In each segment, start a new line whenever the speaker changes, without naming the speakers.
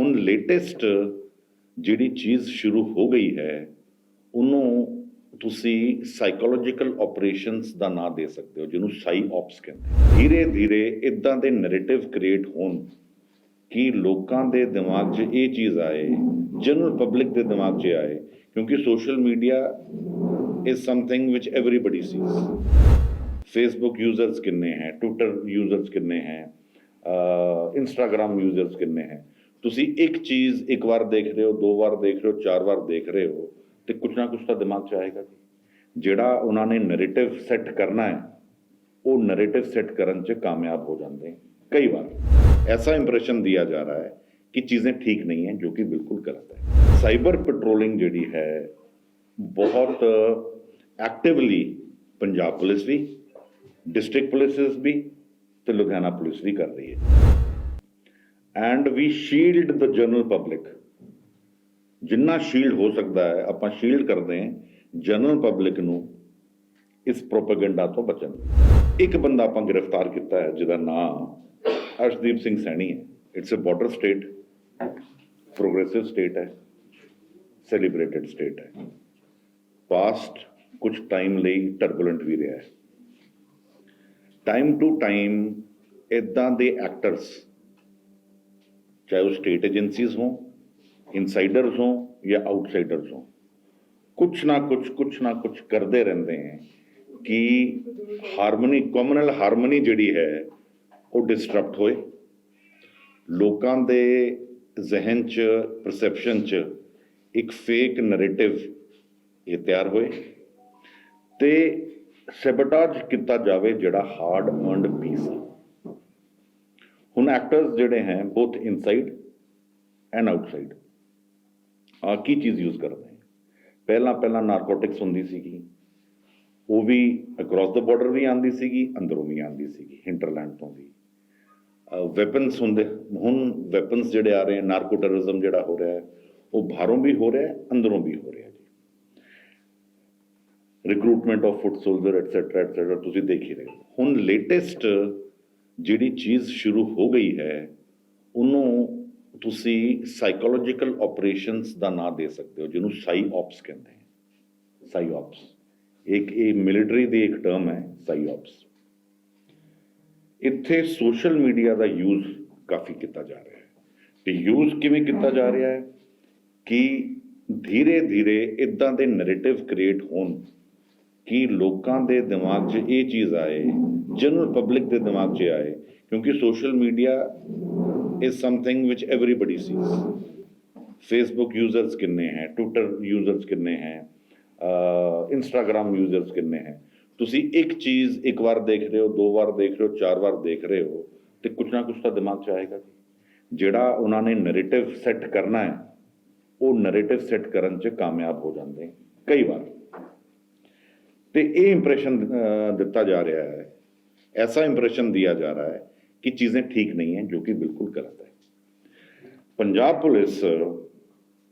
ਹੁਣ ਲੇਟੈਸਟ ਜਿਹੜੀ ਚੀਜ਼ ਸ਼ੁਰੂ ਹੋ ਗਈ ਹੈ, ਉਹਨੂੰ ਤੁਸੀਂ ਸਾਈਕੋਲੋਜੀਕਲ ਆਪਰੇਸ਼ਨਸ ਦਾ ਨਾਂ ਦੇ ਸਕਦੇ ਹੋ, ਜਿਹਨੂੰ ਸਾਈ ਆਪਸ ਕਹਿੰਦੇ ਧੀਰੇ ਧੀਰੇ ਇਦਾਂ ਦੇ ਨੈਰੇਟਿਵ ਕ੍ਰੀਏਟ ਹੋਣ ਕਿ ਲੋਕਾਂ ਦੇ ਦਿਮਾਗ 'ਚ ਇਹ ਚੀਜ਼ ਆਏ ਜਨਰਲ ਪਬਲਿਕ ਦੇ ਦਿਮਾਗ 'ਚ ਆਏ, ਕਿਉਂਕਿ social media is something which everybody sees Facebook users ਕਿੰਨੇ ਹੈ ਟਵਿੱਟਰ ਯੂਜ਼ਰਸ ਕਿੰਨੇ ਹੈ ਇੰਸਟਾਗ੍ਰam ਯੂਜ਼ਰਸ ਕਿੰਨੇ ਹੈ। ਤੁਸੀਂ ਇੱਕ ਚੀਜ਼ ਇੱਕ ਵਾਰ ਦੇਖ ਰਹੇ ਹੋ, ਦੋ ਵਾਰ ਦੇਖ ਰਹੇ ਹੋ, ਚਾਰ ਵਾਰ ਦੇਖ ਰਹੇ ਹੋ, ਤੇ ਕੁਝ ਨਾ ਕੁਝ ਤਾਂ ਦਿਮਾਗ 'ਚ ਆਏਗਾ ਜੀ। ਜਿਹੜਾ ਉਹਨਾਂ ਨੇ ਨੈਰੇਟਿਵ ਸੈੱਟ ਕਰਨਾ ਹੈ, ਉਹ ਨੈਰੇਟਿਵ ਸੈੱਟ ਕਰਨ 'ਚ ਕਾਮਯਾਬ ਹੋ ਜਾਂਦੇ ਕਈ ਵਾਰ। ਐਸਾ ਇੰਪ੍ਰੈਸ਼ਨ ਦਿਆ ਜਾ ਰਿਹਾ ਹੈ ਕਿ ਚੀਜ਼ਾਂ ਠੀਕ ਨਹੀਂ ਹੈ, ਜੋ ਕਿ ਬਿਲਕੁਲ ਗਲਤ ਹੈ। ਸਾਈਬਰ ਪੈਟਰੋਲਿੰਗ ਜਿਹੜੀ ਹੈ, ਬਹੁਤ ਐਕਟਿਵਲੀ ਪੰਜਾਬ ਪੁਲਿਸ ਵੀ ਡਿਸਟ੍ਰਿਕਟ ਪੁਲਿਸਸ ਵੀ, ਤੇ ਲੁਧਿਆਣਾ ਪੁਲਿਸ ਵੀ ਕਰ ਰਹੀ ਹੈ। And we shield the general public ਜਿੰਨਾ ਸ਼ੀਲਡ ਹੋ ਸਕਦਾ ਹੈ ਆਪਾਂ ਸ਼ੀਲਡ ਕਰਦੇ ਹਾਂ ਜਨਰਲ ਪਬਲਿਕ ਨੂੰ ਇਸ ਪ੍ਰੋਪਗੈਂਡਾ ਤੋਂ ਬਚਣ ਇੱਕ ਬੰਦਾ ਆਪਾਂ ਗ੍ਰਿਫਤਾਰ ਕੀਤਾ ਹੈ ਜਿਹਦਾ ਨਾਮ ਅਰਸ਼ਦੀਪ ਸਿੰਘ ਸੈਣੀ ਹੈ it's a border state progressive state ਹੈ ਸੈਲੀਬ੍ਰੇਟਡ ਸਟੇਟ ਹੈ ਪਾਸਟ ਕੁਝ ਟਾਈਮ ਲਈ ਟਰਬੂਲੈਂਟ ਵੀ ਰਿਹਾ ਹੈ ਟਾਈਮ ਟੂ ਟਾਈਮ ਇਦਾਂ ਦੇ ਐਕਟਰਸ ਚਾਹੇ ਉਹ ਸਟੇਟ ਏਜੰਸੀਜ਼ ਹੋਣ ਇਨਸਾਈਡਰਸ ਹੋਣ ਜਾਂ ਆਊਟਸਾਈਡਰਸ ਹੋਣ, ਕੁਛ ਨਾ ਕੁਛ ਕੁਛ ਨਾ ਕੁਛ ਕਰਦੇ ਰਹਿੰਦੇ ਹੈ ਕਿ ਹਾਰਮਨੀ ਕਮਨਲ ਹਾਰਮਨੀ ਜਿਹੜੀ ਹੈ ਉਹ ਡਿਸਟਰਪਟ ਹੋਏ। ਲੋਕਾਂ ਦੇ ਜ਼ਿਹਨ 'ਚ ਪਰਸੈਪਸ਼ਨ 'ਚ ਇੱਕ ਫੇਕ ਨੈਰੇਟਿਵ ਇਹ ਤਿਆਰ ਹੋਏ ਤੇ ਸੈਬਟਾਜ ਕੀਤਾ ਜਾਵੇ ਜਿਹੜਾ ਹਾਰਡ ਅਰਨਡ ਪੀਸ ਹੈ। ਹੁਣ ਐਕਟਰਸ ਜਿਹੜੇ ਹੈ ਬੋਥ ਇਨਸਾਈਡ ਐਂਡ ਆਊਟਸਾਈਡ ਆ ਕੀ ਚੀਜ਼ ਯੂਜ਼ ਕਰਦੇ ਹੈ ਪਹਿਲਾਂ ਪਹਿਲਾਂ ਨਾਰਕੋਟਿਕਸ ਹੁੰਦੀ ਸੀਗੀ, ਉਹ ਵੀ ਅਕ੍ਰੋਸ ਦਾ ਬਾਰਡਰ ਵੀ ਆਂਦੀ ਸੀਗੀ, ਅੰਦਰੋਂ ਵੀ ਆਂਦੀ ਸੀਗੀ ਹਿੰਟਰਲੈਂਡ ਤੋਂ ਵੀ। ਵੈਪਨਸ ਹੁੰਦੇ, ਹੁਣ ਵੈਪਨਸ ਜਿਹੜੇ ਆ ਰਹੇ ਆ ਨਾਰਕੋ ਟੈਰਰਿਜ਼ਮ ਜਿਹੜਾ ਹੋ ਰਿਹਾ ਹੈ, ਉਹ ਬਾਹਰੋਂ ਵੀ ਹੋ ਰਿਹਾ ਹੈ, ਅੰਦਰੋਂ ਵੀ ਹੋ ਰਿਹਾ ਜੀ। Recruitment of foot soldier etcetera etcetera ਤੁਸੀਂ ਦੇਖ ਹੀ ਰਹੇ ਹੋ। ਹੁਣ ਲੇਟੈਸਟ ਜਿਹੜੀ ਚੀਜ਼ ਸ਼ੁਰੂ ਹੋ ਗਈ ਹੈ, ਉਹਨੂੰ ਤੁਸੀਂ ਸਾਈਕੋਲੋਜੀਕਲ ਆਪਰੇਸ਼ਨਸ ਦਾ ਨਾਂ ਦੇ ਸਕਦੇ ਹੋ, ਜਿਹਨੂੰ ਸਾਈ ਆਪਸ ਕਹਿੰਦੇ ਹੈ ਸਾਈ ਆਪਸ ਇੱਕ ਇਹ ਮਿਲਟਰੀ ਦੀ ਇੱਕ ਟਰਮ ਹੈ ਸਾਈ ਆਪਸ ਇੱਥੇ ਸੋਸ਼ਲ ਮੀਡੀਆ ਦਾ ਯੂਜ਼ ਕਾਫੀ ਕੀਤਾ ਜਾ ਰਿਹਾ ਹੈ। ਤੇ ਯੂਜ਼ ਕਿਵੇਂ ਕੀਤਾ ਜਾ ਰਿਹਾ ਹੈ? ਕਿ ਧੀਰੇ ਧੀਰੇ ਇਦਾਂ ਦੇ ਨੈਰੇਟਿਵ ਕ੍ਰੀਏਟ ਹੋਣ ਕਿ ਲੋਕਾਂ ਦੇ ਦਿਮਾਗ 'ਚ ਇਹ ਚੀਜ਼ ਆਏ ਜਨਰਲ ਪਬਲਿਕ ਦੇ ਦਿਮਾਗ 'ਚ ਆਏ, ਕਿਉਂਕਿ social media is something which everybody sees Facebook users ਕਿੰਨੇ ਹੈ ਟਵਿੱਟਰ ਯੂਜ਼ਰਸ ਕਿੰਨੇ ਹੈ ਇੰਸਟਾਗ੍ਰam ਯੂਜ਼ਰਸ ਕਿੰਨੇ ਹੈ। ਤੁਸੀਂ ਇੱਕ ਚੀਜ਼ ਇੱਕ ਵਾਰ ਦੇਖ ਰਹੇ ਹੋ, ਦੋ ਵਾਰ ਦੇਖ ਰਹੇ ਹੋ, ਚਾਰ ਵਾਰ ਦੇਖ ਰਹੇ ਹੋ, ਤੇ ਕੁਝ ਨਾ ਕੁਝ ਤਾਂ ਦਿਮਾਗ 'ਚ ਆਏਗਾ ਜੀ। ਜਿਹੜਾ ਉਹਨਾਂ ਨੇ ਨੈਰੇਟਿਵ ਸੈੱਟ ਕਰਨਾ ਹੈ, ਉਹ ਨੈਰੇਟਿਵ ਸੈੱਟ ਕਰਨ 'ਚ ਕਾਮਯਾਬ ਹੋ ਜਾਂਦੇ ਕਈ ਵਾਰ। ਤੇ ਇਹ इंप्रेशन ਦਿੱਤਾ ਜਾ ਰਿਹਾ ਹੈ। ਐਸਾ इंप्रेशन दिया ਜਾ ਰਿਹਾ ਹੈ ਕਿ ਚੀਜ਼ਾਂ ਠੀਕ ਨਹੀਂ ਹੈ, ਜੋ ਕਿ ਬਿਲਕੁਲ ਗਲਤ ਹੈ। Punjab police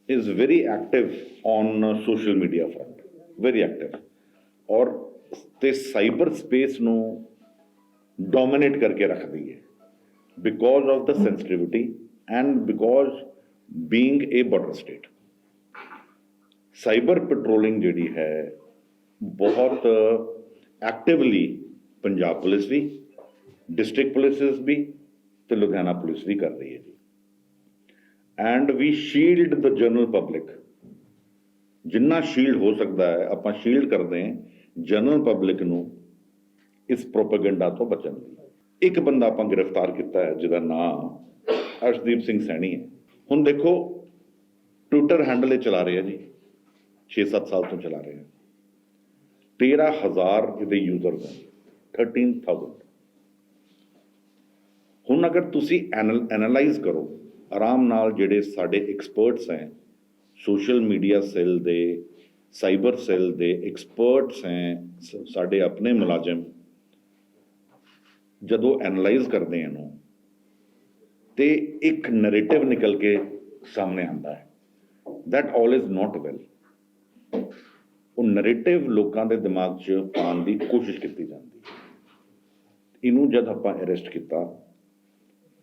is very active on social media front very active or ਤੇ ਸਾਈਬਰ ਸਪੇਸ ਨੂੰ ਡੋਮਿਨੇਟ ਕਰਕੇ ਰੱਖਦੀ ਹੈ। Because of the sensitivity and because being a border state cyber patrolling ਜਿਹੜੀ ਹੈ ਬਹੁਤ ਐਕਟਿਵਲੀ ਪੰਜਾਬ ਪੁਲਿਸ ਵੀ ਡਿਸਟ੍ਰਿਕਟ ਪੁਲਿਸਸ ਵੀ ਤੇ ਲੁਧਿਆਣਾ ਪੁਲਿਸ ਵੀ ਕਰ ਰਹੀ ਹੈ ਜੀ। And we shield the general public ਜਿੰਨਾ ਸ਼ੀਲਡ ਹੋ ਸਕਦਾ ਹੈ, ਆਪਾਂ ਸ਼ੀਲਡ ਕਰਦੇ ਹਾਂ ਜਨਰਲ ਪਬਲਿਕ ਨੂੰ ਇਸ ਪ੍ਰੋਪਗੈਂਡਾ ਤੋਂ ਬਚਣ ਲਈ। ਇੱਕ ਬੰਦਾ ਆਪਾਂ ਗ੍ਰਿਫਤਾਰ ਕੀਤਾ ਹੈ, ਜਿਹਦਾ ਨਾਮ ਅਰਸ਼ਦੀਪ ਸਿੰਘ ਸੈਣੀ ਹੈ। ਹੁਣ ਦੇਖੋ ਟਵਿੱਟਰ ਹੈਂਡਲ ਇਹ ਚਲਾ ਰਿਹਾ ਜੀ 6-7 ਸਾਲ ਤੋਂ ਚਲਾ ਰਿਹਾ। 13000 ਇਹਦੇ ਯੂਜ਼ਰਸ ਹਨ 13000 ਹੁਣ ਅਗਰ ਤੁਸੀਂ ਐਨਾਲਾਈਜ਼ ਕਰੋ, ਆਰਾਮ ਨਾਲ ਜਿਹੜੇ ਸਾਡੇ ਐਕਸਪਰਟਸ ਹੈ ਸੋਸ਼ਲ ਮੀਡੀਆ ਸੈੱਲ ਦੇ ਸਾਈਬਰ ਸੈੱਲ ਦੇ ਐਕਸਪਰਟਸ ਹੈ ਸਾਡੇ ਆਪਣੇ ਮੁਲਾਜ਼ਮ, ਜਦੋਂ ਐਨਾਲਾਈਜ਼ ਕਰਦੇ ਹਨ ਇਹਨੂੰ ਤੇ ਇੱਕ ਨੈਰੇਟਿਵ ਨਿਕਲ ਕੇ ਸਾਹਮਣੇ ਆਉਂਦਾ ਹੈ। That all is not well ਉਹ ਨੈਰੇਟਿਵ ਲੋਕਾਂ ਦੇ ਦਿਮਾਗ 'ਚ ਪਾਉਣ ਦੀ ਕੋਸ਼ਿਸ਼ ਕੀਤੀ ਜਾਂਦੀ ਹੈ। ਇਹਨੂੰ ਜਦ ਆਪਾਂ ਅਰੈਸਟ ਕੀਤਾ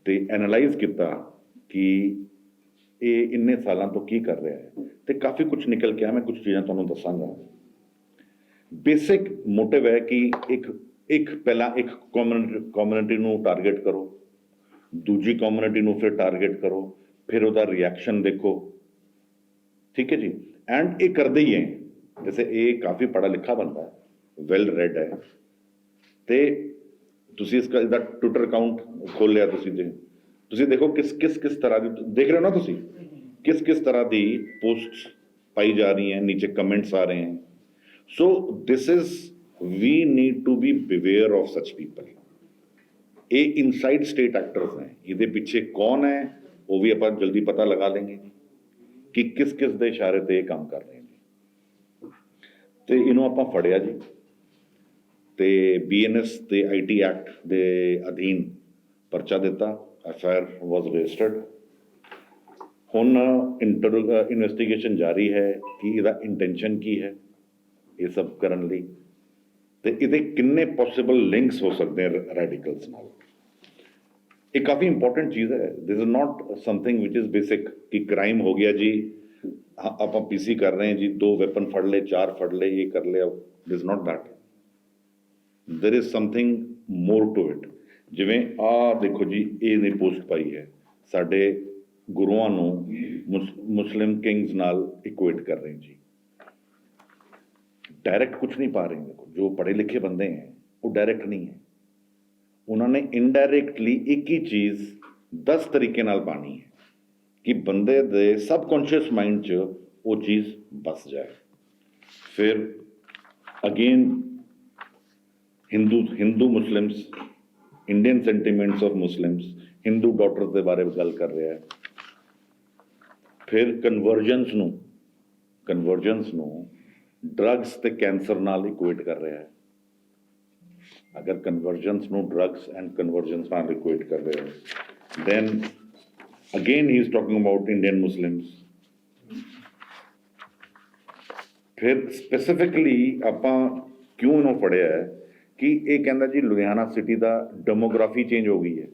ਤੇ ਐਨਾਲਾਈਜ਼ ਕੀਤਾ ਕਿ ਇਹ ਇੰਨੇ ਸਾਲਾਂ ਤੋਂ ਕੀ ਕਰ ਰਿਹਾ ਹੈ ਤੇ ਕਾਫੀ ਕੁਝ ਨਿਕਲ ਕੇ ਆ ਮੈਂ ਕੁਝ ਚੀਜ਼ਾਂ ਤੁਹਾਨੂੰ ਦੱਸਾਂਗਾ। ਬੇਸਿਕ ਮੋਟਿਵ ਹੈ ਕਿ ਇੱਕ ਇੱਕ ਪਹਿਲਾਂ ਇੱਕ ਕਮਿਊਨਿਟੀ ਕਮਿਊਨਿਟੀ ਨੂੰ ਟਾਰਗੇਟ ਕਰੋ, ਦੂਜੀ ਕਮਿਊਨਿਟੀ ਨੂੰ ਫਿਰ ਟਾਰਗੇਟ ਕਰੋ, ਫਿਰ ਉਹਦਾ ਰਿਐਕਸ਼ਨ ਦੇਖੋ। ਠੀਕ ਹੈ ਜੀ? ਐਂਡ ਇਹ ਕਰਦੇ ਹੀ ਹੈ। ਜੈਸੇ ਇਹ ਕਾਫੀ ਪੜਾ ਲਿਖਾ ਬੰਦਾ ਹੈ ਵੈਲ ਰੈਡ ਹੈ ਤੇ ਤੁਸੀਂ ਇਸਦਾ ਇਹਦਾ ਟਵਿੱਟਰ ਅਕਾਊਂਟ ਖੋਲ ਲਿਆ ਤੁਸੀਂ ਦੇ ਤੁਸੀਂ ਦੇਖੋ ਕਿਸ ਕਿਸ ਕਿਸ ਤਰ੍ਹਾਂ ਦੀ ਦੇਖ ਰਹੇ ਹੋ ਨਾ ਤੁਸੀਂ ਕਿਸ ਕਿਸ ਤਰ੍ਹਾਂ ਦੀ ਪੋਸਟਸ ਪਾਈ ਜਾ ਰਹੀ ਹੈ ਨੀਚੇ ਕਮੈਂਟਸ ਆ ਰਹੇ हैं। So this is we need to be beware of such people ਇਹ ਇਨਸਾਈਡ ਸਟੇਟ ਐਕਟਰਸ ਨੇ ਇਹਦੇ ਪਿੱਛੇ ਕੌਣ ਹੈ ਉਹ ਵੀ ਆਪਾਂ ਜਲਦੀ ਪਤਾ ਲਗਾ ਲੈਂਗੇ ਜੀ ਕਿ ਕਿਸ ਕਿਸ ਦੇ ਇਸ਼ਾਰੇ ਤੇ ਇਹ ਕੰਮ ਕਰ ਰਹੇ ਨੇ ਤੇ ਇਹਨੂੰ ਆਪਾਂ ਫੜਿਆ ਜੀ। ਤੇ ਬੀਐਨਐਸ ਤੇ ਆਈਟੀ ਐਕਟ ਦੇ ਅਧੀਨ ਪਰਚਾ ਦਿੱਤਾ। F I R was registered ਹੁਣ ਇਨਵੈਸਟੀਗੇਸ਼ਨ ਜਾਰੀ ਹੈ ਕਿ ਇਹਦਾ ਇੰਟੈਂਸ਼ਨ ਕੀ ਹੈ, ਇਹ ਸਭ ਕਰਨ ਲਈ। ਤੇ ਇਹਦੇ ਕਿੰਨੇ ਪੋਸੀਬਲ ਲਿੰਕਸ ਹੋ ਸਕਦੇ ਹਨ ਰੈਡੀਕਲਸ ਨਾਲ। ਇਹ ਕਾਫੀ ਇੰਪੋਰਟੈਂਟ ਚੀਜ਼ ਹੈ। This is not something which is basic ਕਿ ਕ੍ਰਾਈਮ ਹੋ ਗਿਆ ਜੀ ਆਪਾਂ ਪੀਸੀ ਕਰ ਰਹੇ ਹਾਂ ਜੀ, ਦੋ ਵੈਪਨ ਫੜ ਲਏ, ਚਾਰ ਫੜ ਲਏ, ਇਹ ਕਰ ਲਿਆ this not that there is something more to it ਜਿਵੇਂ ਆ ਦੇਖੋ ਜੀ, ਇਹ ਨੇ ਪੋਸਟ ਪਾਈ ਹੈ। ਸਾਡੇ ਗੁਰੂਆਂ ਨੂੰ ਮੁਸ- ਮੁਸਲਿਮ ਕਿੰਗਸ ਨਾਲ ਇਕੁਏਟ ਕਰ ਰਹੇ ਜੀ। ਡਾਇਰੈਕਟ ਕੁਝ ਨਹੀਂ ਪਾ ਰਹੇ ਦੇਖੋ, ਜੋ ਪੜ੍ਹੇ ਲਿਖੇ ਬੰਦੇ ਹੈ, ਉਹ ਡਾਇਰੈਕਟ ਨਹੀਂ ਹੈ। ਉਹਨਾਂ ਨੇ ਇਨਡਾਇਰੈਕਟਲੀ ਇੱਕ ਹੀ ਚੀਜ਼ 10 ਤਰੀਕੇ ਨਾਲ ਪਾਣੀ ਹੈ। ਕਿ ਬੰਦੇ ਦੇ ਸਬਕੌਂਸ਼ੀਅਸ ਮਾਈਂਡ 'ਚ ਉਹ ਚੀਜ਼ ਬਸ ਜਾਏ। ਫਿਰ again Hindu Hindu Muslims Indian sentiments of Muslims Hindu daughters ਦੇ ਬਾਰੇ ਗੱਲ ਕਰ ਰਿਹਾ ਹੈ। ਫਿਰ ਕਨਵਰਜੈਂਸ ਨੂੰ ਕਨਵਰਜੈਂਸ ਨੂੰ ਡਰੱਗਸ ਤੇ ਕੈਂਸਰ ਨਾਲ ਇਕੁਏਟ ਕਰ ਰਿਹਾ ਹੈ। ਅਗਰ ਕਨਵਰਜੈਂਸ ਨੂੰ ਡਰੱਗਸ ਐਂਡ ਕਨਵਰਜੈਂਸ ਨਾਲ ਇਕੁਏਟ ਕਰ ਰਿਹਾ ਹੈ, then again, he is talking about indian muslims. ਫਿਰ ਸਪੈਸੀਫਿਕਲੀ ਆਪਾਂ ਕਿਉਂ ਇਹਨੂੰ ਫੜਿਆ ਹੈ ਕਿ ਇਹ ਕਹਿੰਦਾ ਜੀ ਲੁਧਿਆਣਾ ਸਿਟੀ ਦਾ ਡੈਮੋਗ੍ਰਾਫੀ ਚੇਂਜ ਹੋ ਗਈ ਹੈ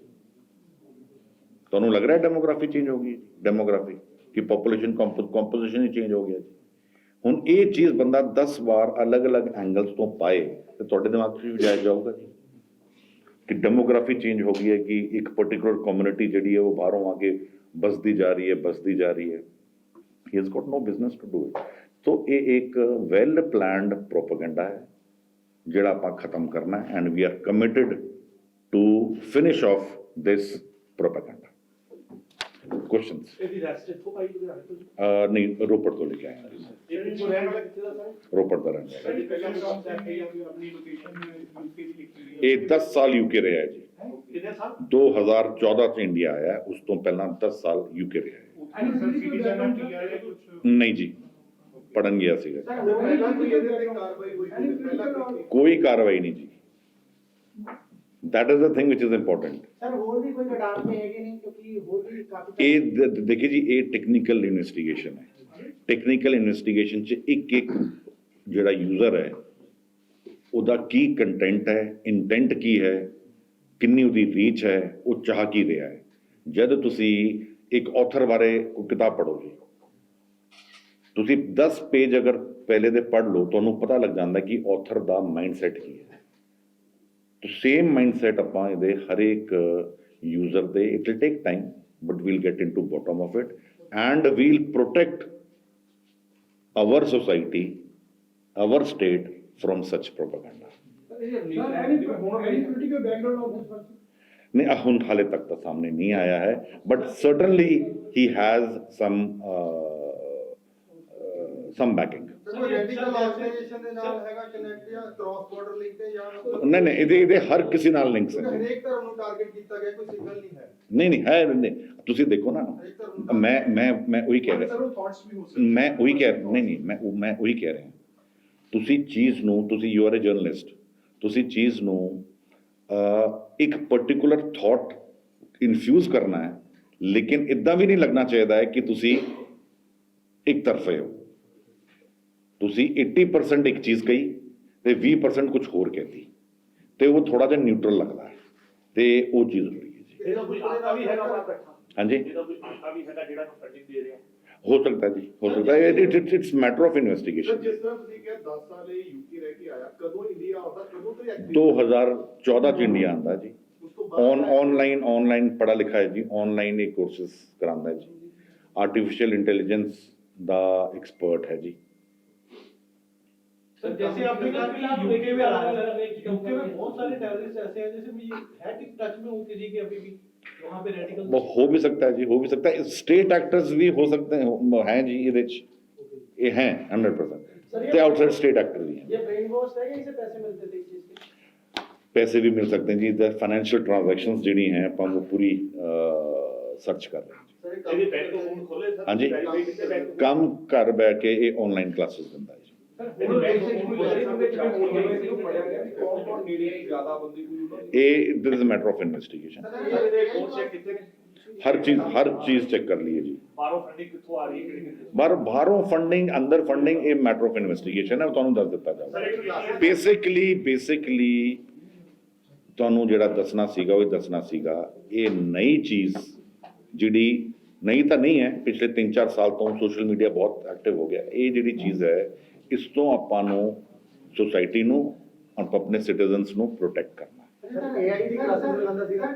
ਤੁਹਾਨੂੰ ਲੱਗ ਰਿਹਾ ਡੈਮੋਗ੍ਰਾਫੀ ਚੇਂਜ ਹੋ ਗਈ ਡੈਮੋਗ੍ਰਾਫੀ ਕਿ ਪੋਪੂਲੇਸ਼ਨ ਕੰਪੋਜੀਸ਼ਨ ਹੀ ਚੇਂਜ ਹੋ ਗਿਆ ਜੀ ਹੁਣ ਇਹ ਚੀਜ਼ ਬੰਦਾ 10 ਵਾਰ ਅਲੱਗ-ਅਲੱਗ ਐਂਗਲਸ ਤੋਂ ਪਾਏ ਤੇ ਤੁਹਾਡੇ ਦਿਮਾਗ 'ਚ ਵੀ ਜਾਇਜ਼ ਜਾਊਗਾ ਜੀ ਕਿ ਡੈਮੋਗ੍ਰਾਫੀ ਚੇਂਜ ਹੋ ਗਈ ਹੈ ਕਿ ਇੱਕ ਪਾਰਟਿਕੂਲਰ ਕਮਿਊਨਿਟੀ ਜਿਹੜੀ ਹੈ ਉਹ ਬਾਹਰੋਂ ਆ ਕੇ ਬਸਦੀ ਜਾ ਰਹੀ ਹੈ ਬਸਦੀ ਜਾ ਰਹੀ ਹੈ ਹੀ has got no business to do it so ਇਹ ਇੱਕ ਵੈਲ ਪਲਾਨਡ ਪ੍ਰੋਪਗੈਂਡਾ ਹੈ ਜਿਹੜਾ ਆਪਾਂ ਖਤਮ ਕਰਨਾ ਹੈ and we are committed to finish off this propaganda questions
ਇਹਦੀ ਰੈਸਟ ਇੱਥੋਂ ਪਾਈ ਲੁਧਿਆਣੇ ਤੋਂ ਜੀ?
ਨਹੀਂ ਰੋਪੜ ਤੋਂ ਲੈ ਕੇ ਹਾਂ। ਜੀ।
ਇਹ ਕਿੱਥੋਂ ਰਹਿਣ ਵਾਲਾ ਕਿੱਥੇ ਦਾ ਸਰ
ਰੋਪੜ ਦਾ ਰਹਿਣ ਵਾਲਾ।
ਸਾਡੀ ਪਹਿਲਾਂ ਕੰਮ ਚੈੱਕ ਹੈ ਜਾਂ ਆਪਣੀ ਲੋਕੇਸ਼ਨ ਯੂਕੇ ਦੀ ਲਿਖੀ ਹੋਈ ਹੈ
ਇਹ 10 ਸਾਲ ਯੂਕੇ ਰਿਹਾ ਹੈ ਜੀ।
ਕਿੰਨੇ ਸਾਲ
2014 ਚ ਇੰਡੀਆ ਆਇਆ ਹੈ, ਉਸ ਤੋਂ ਪਹਿਲਾਂ 10 ਸਾਲ ਯੂਕੇ ਰਿਹਾ ਹੈ।
ਉੱਥੇ ਸਰ ਸਿਟੀਜ਼ਨ ਆਫ ਇੰਡੀਆ ਜਾਂ ਕੁਝ
ਨਹੀਂ ਜੀ ਪੜਨ ਗਿਆ ਸੀਗਾ।
ਪਹਿਲਾਂ ਕੋਈ ਇਹਦੇ ਤੇ ਕਾਰਵਾਈ ਹੋਈ ਸੀ? ਪਹਿਲਾਂ ਕੋਈ
ਕੋਈ ਕਾਰਵਾਈ ਨਹੀਂ ਜੀ। That is the thing which is important.
Sir ਹੋਰ ਵੀ ਕੋਈ ਰਡਾਰ ਤੇ ਹੈਗੇ ਨਹੀਂ ਕਿਉਂਕਿ ਹੋਰ ਵੀ ਕਾਫੀ
ਇਹ ਦ- ਦ- ਦੇਖਿਏ ਜੀ ਇਹ ਟੈਕਨੀਕਲ ਇਨਵੈਸਟੀਗੇਸ਼ਨ ਹੈ। ਟੈਕਨੀਕਲ ਇਨਵੈਸਟੀਗੇਸ਼ਨ ਚ ਇੱਕ ਇੱਕ ਜਿਹੜਾ ਯੂਜ਼ਰ ਹੈ ਉਹਦਾ ਕੀ ਕੰਟੈਂਟ ਹੈ ਇੰਟੈਂਟ ਕੀ ਹੈ ਕਿੰਨੀ ਉਹਦੀ ਰੀਚ ਹੈ ਉਹ ਚਾਹ ਕੀ ਰਿਹਾ ਹੈ। ਜਦ ਤੁਸੀਂ ਇੱਕ ਆਥਰ ਬਾਰੇ ਕੋਈ ਕਿਤਾਬ ਪੜ੍ਹੋ ਜੀ ਤੁਸੀਂ 10 ਪੇਜ ਅਗਰ ਪਹਿਲੇ ਦੇ ਪੜ੍ਹ ਲਓ ਤੁਹਾਨੂੰ ਪਤਾ ਲੱਗ ਜਾਂਦਾ ਕਿ ਆਥਰ ਦਾ ਮਾਈਂਡਸੈਟ ਕੀ ਹੈ। ਤੋ ਸੇਮ ਮਾਈਂਡਸੈਟ ਆਪਾਂ ਇਹਦੇ ਹਰੇਕ ਯੂਜ਼ਰ ਦੇ it will take time but we'll get into bottom of it and we'll protect our society, our state from such propaganda. ਨਹੀਂ ਆਹ ਹੁਣ ਹਾਲੇ ਤੱਕ ਤਾਂ ਸਾਹਮਣੇ ਨਹੀਂ ਆਇਆ ਹੈ but certainly he has some some backing
ਕੋਈ ਰੈਡੀਕਲ ਆਰਗੇਨਾਈਜੇਸ਼ਨ ਦੇ ਨਾਲ ਹੈਗਾ ਕਨੈਕਟ ਜਾਂ ਕ੍ਰਾਸ ਬਾਰਡਰ ਲਿੰਕ ਤੇ ਜਾਂ ਮਤਲਬ
ਨਹੀਂ ਨਹੀਂ ਇਹਦੇ ਇਹਦੇ ਹਰ ਕਿਸੇ ਨਾਲ ਲਿੰਕਸ ਹੈ
ਹਰੇਕ ਧਰਮ ਨੂੰ ਟਾਰਗੇਟ ਕੀਤਾ ਗਿਆ ਕੋਈ ਸਿੰਗਲ ਨਹੀਂ ਹੈ।
ਨਹੀਂ ਨਹੀਂ ਹੈ ਨਹੀਂ ਤੁਸੀਂ ਦੇਖੋ ਨਾ। ਮੈਂ ਮੈਂ ਮੈਂ ਉਹੀ ਕਹਿ ਰਿਹਾ।
ਸਰ ਉਹ ਥਾਟਸ ਵੀ ਹੋ ਸਕਦੇ
ਮੈਂ ਉਹੀ ਕਹਿ ਨਹੀਂ ਨਹੀਂ ਮੈਂ ਉਹ- ਮੈਂ ਉਹੀ ਕਹਿ ਰਿਹਾ। ਤੁਸੀਂ ਚੀਜ਼ ਨੂੰ ਤੁਸੀਂ ਯੂ ਆਰ ਅ ਜਰਨਲਿਸਟ ਤੁਸੀਂ ਚੀਜ਼ ਨੂੰ ਇੱਕ ਪਾਰਟਿਕੂਲਰ ਥਾਟ ਇਨਫਿਊਜ਼ ਕਰਨਾ ਹੈ ਲੇਕਿਨ ਇਦਾਂ ਵੀ ਨਹੀਂ ਲੱਗਣਾ ਚਾਹੀਦਾ ਹੈ ਕਿ ਤੁਸੀਂ ਇੱਕ ਤਰਫੇ ਹੋ। ਤੁਸੀਂ 80% ਇੱਕ ਚੀਜ਼ ਕਹੀ ਤੇ 20% ਕੁਝ ਹੋਰ ਕਹਿਤੀ ਤੇ ਉਹ ਥੋੜਾ ਜਿਹਾ ਨਿਊਟਰਲ ਲੱਗਦਾ ਹੈ ਤੇ ਉਹ ਚੀਜ਼ ਹੋ ਰਹੀ ਹੈ ਜੀ।
ਇਹਦਾ ਕੋਈ ਆਤਾ ਵੀ ਹੈਗਾ ਬਾਹਰ ਬੈਠਾ
ਹਾਂਜੀ।
ਇਹਦਾ ਕੋਈ ਧੋਖਾ ਵੀ ਹੈਗਾ ਜਿਹੜਾ ਫੰਡਿੰਗ ਦੇ ਰਿਹਾ
ਹੋ? ਸਕਦਾ ਜੀ ਹੋ ਸਕਦਾ ਹੈ। It it's matter
of
investigation
ਜਿਸ ਤਰ੍ਹਾਂ ਤੁਸੀਂ ਕਿਹਾ 10 ਸਾਲ ਇਹ ਯੂਪੀ ਰਹਿ ਕੇ ਆਇਆ ਕਦੋਂ ਇੰਡੀਆ ਆਉਂਦਾ ਕਦੋਂ ਤੋਂ ਐਕਟਿਵ
2014 ਚ ਇੰਡੀਆ ਆਂਦਾ ਜੀ।
ਉਸ ਤੋਂ ਬਾਅਦ
ਔਨ ਆਨਲਾਈਨ ਆਨਲਾਈਨ ਪੜਾ ਲਿਖਾ ਹੈ ਜੀ। ਆਨਲਾਈਨ ਇਹ ਕੋਰਸਸ ਕਰਾਉਂਦਾ ਜੀ। ਆਰਟੀਫੀਸ਼ੀਅਲ ਇੰਟੈਲੀਜੈਂਸ ਦਾ ਐਕਸਪਰਟ ਹੈ ਜੀ।
सर जैसे आपने कहा कि यूके में यूके में बहुत सारे टेररिस्ट ऐसे हैं जैसे भी है कि टच में हो किसी के अभी भी वहाँ पे रेडिकल
वो हो भी सकता है जी हो भी सकता है स्टेट एक्टर्स भी हो सकते हैं हैं जी ਇਹਦੇ ਚ ਇਹ हैं 100% ਤੇ ਆਊਟਸਾਈਡ ਸਟੇਟ ਐਕਟਰ ਵੀ हैं
ये ब्रेन वॉश है या इसे पैसे मिलते थे इस चीज के
ਪੈਸੇ ਵੀ ਮਿਲ ਸਕਦੇ हैं जी द फाइनेंशियल ट्रांजैक्शंस ਜਿਹੜੀ हैं ਆਪਾਂ ਉਹ ਪੂਰੀ ਸਰਚ ਕਰ ਰਹੇ ਹਾਂ
ਸਰ ਇਹ
ਇਹਦੇ
ਕੰਮ
ਬੈਂਕ ਅਕਾਊਂਟ ਖੋਲੇ ਸਰ
ਹਾਂਜੀ।
ਵੈਰੀਫਾਈ ਕੀਤੇ ਬੈਂਕ
ਕੰਮ ਘਰ ਬੈਠ ਕੇ ਇਹ ਆਨਲਾਈਨ ਕਲਾਸਿਸ ਦਿੰਦਾ ਇਹ
this is matter of investigation
ਹਰ ਚੀਜ਼ ਹਰ ਚੀਜ਼ ਚੈੱਕ ਕਰ ਲਈਏ ਜੀ।
ਬਾਹਰੋਂ ਫੰਡਿੰਗ ਕਿੱਥੋਂ ਆ ਰਹੀ ਹੈ ਕਿਹੜੀ
ਬਾਹਰ ਬਾਹਰੋਂ ਫੰਡਿੰਗ ਅੰਦਰ ਫੰਡਿੰਗ ਇਹ ਮੈਟਰ ਆਫ ਇਨਵੈਸਟੀਗੇਸ਼ਨ ਹੈ ਉਹ ਤੁਹਾਨੂੰ ਦੱਸ ਦਿੱਤਾ ਜਾਊਗਾ। ਬੇਸਿਕਲੀ ਬੇਸਿਕਲੀ ਤੁਹਾਨੂੰ ਜਿਹੜਾ ਦੱਸਣਾ ਸੀਗਾ ਉਹ ਦੱਸਣਾ ਸੀਗਾ ਇਹ ਨਈ ਚੀਜ਼ ਜਿਹੜੀ ਨਹੀਂ ਤਾਂ ਨਹੀਂ ਹੈ ਪਿਛਲੇ 3-4 ਸਾਲ ਤੋਂ ਸੋਸ਼ਲ ਮੀਡੀਆ ਬਹੁਤ ਐਕਟਿਵ ਹੋ ਗਿਆ। ਇਹ ਜਿਹੜੀ ਚੀਜ਼ ਹੈ ਇਸ ਤੋਂ ਆਪਾਂ ਨੂੰ ਸੋਸਾਇਟੀ ਨੂੰ ਔਰ ਆਪਣੇ ਸਿਟੀਜ਼ਨਸ ਨੂੰ ਪ੍ਰੋਟੈਕਟ ਕਰਨਾ
ਹੈ। ਸਰ ਏਆਈ ਦੀ ਕਲਾਸ ਨੂੰ ਲੰਦਾ ਸੀਗਾ।